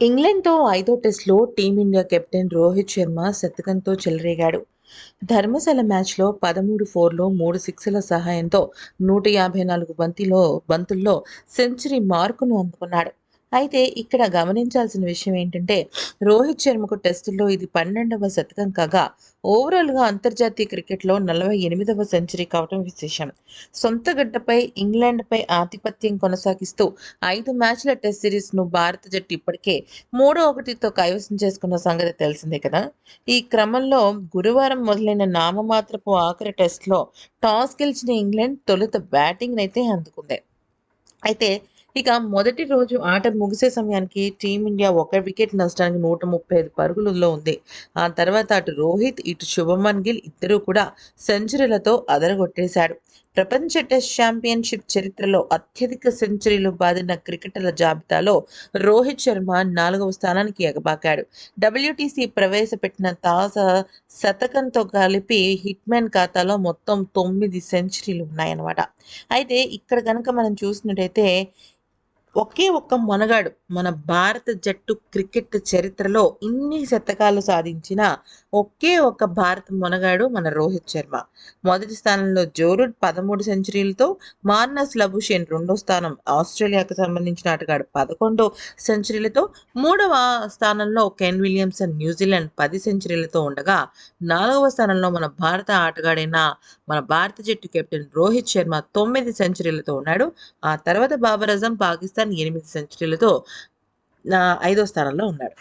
ఇంగ్లాండ్తో ఐదో టెస్ట్లో team India captain Rohit Sharma శతకంతో చెలరేగాడు. ధర్మశాల మ్యాచ్లో పదమూడు ఫోర్లో మూడు సిక్స్ల సహాయంతో నూట యాభై నాలుగు బంతిలో బంతుల్లో సెంచరీ మార్కును అందుకున్నాడు. అయితే ఇక్కడ గమనించాల్సిన విషయం ఏంటంటే రోహిత్ శర్మకు టెస్టుల్లో ఇది పన్నెండవ శతకం కాగా ఓవరాల్గా అంతర్జాతీయ క్రికెట్లో నలభై ఎనిమిదవ సెంచరీ కావడం విశేషం. సొంత గడ్డపై ఇంగ్లాండ్పై ఆధిపత్యం కొనసాగిస్తూ ఐదు మ్యాచ్ల టెస్ట్ సిరీస్ను భారత జట్టు ఇప్పటికే మూడో ఒకటితో కైవసం చేసుకున్న సంగతి తెలిసిందే కదా. ఈ క్రమంలో గురువారం మొదలైన నామమాత్రపు ఆఖరి టెస్ట్లో టాస్ గెలిచిన ఇంగ్లాండ్ తొలుత బ్యాటింగ్ అయితే అందుకుంది. అయితే ఇక మొదటి రోజు ఆట ముగిసే సమయానికి టీమిండియా ఒక వికెట్ నష్టానికి నూట ముప్పై ఐదు పరుగులలో ఉంది. ఆ తర్వాత అటు రోహిత్ ఇటు శుభమన్ గిల్ ఇద్దరూ కూడా సెంచరీలతో అదరగొట్టేశాడు ప్రపంచ టెస్ట్ ఛాంపియన్షిప్ చరిత్రలో అత్యధిక సెంచరీలు బాదిన క్రికెటర్ల జాబితాలో రోహిత్ శర్మ నాలుగవ స్థానానికి ఎగబాకాడు. డబ్ల్యూటీసీ ప్రవేశపెట్టిన తాజా శతకంతో కలిపి హిట్మ్యాన్ ఖాతాలో మొత్తం తొమ్మిది సెంచరీలు ఉన్నాయన్నమాట. అయితే ఇక్కడ కనుక మనం చూసినట్టయితే ఒకే ఒక్క మొనగాడు మన భారత జట్టు క్రికెట్ చరిత్రలో ఇన్ని శతకాలు సాధించిన ఒకే ఒక్క భారత మొనగాడు మన రోహిత్ శర్మ. మొదటి స్థానంలో జోరుడ్ పదమూడు సెంచరీలతో మార్నస్ లబుషేన్ రెండో స్థానం ఆస్ట్రేలియాకు సంబంధించిన ఆటగాడు పదకొండు సెంచరీలతో మూడవ స్థానంలో కెన్ విలియమ్సన్ న్యూజిలాండ్ పది సెంచరీలతో ఉండగా నాలుగవ స్థానంలో మన భారత ఆటగాడైన మన భారత జట్టు కెప్టెన్ రోహిత్ శర్మ తొమ్మిది సెంచరీలతో ఉన్నాడు. ఆ తర్వాత బాబర్ అజం పాకిస్తాన్ ఎనిమిది సెంచరీలతో ఐదో స్థానంలో ఉన్నాడు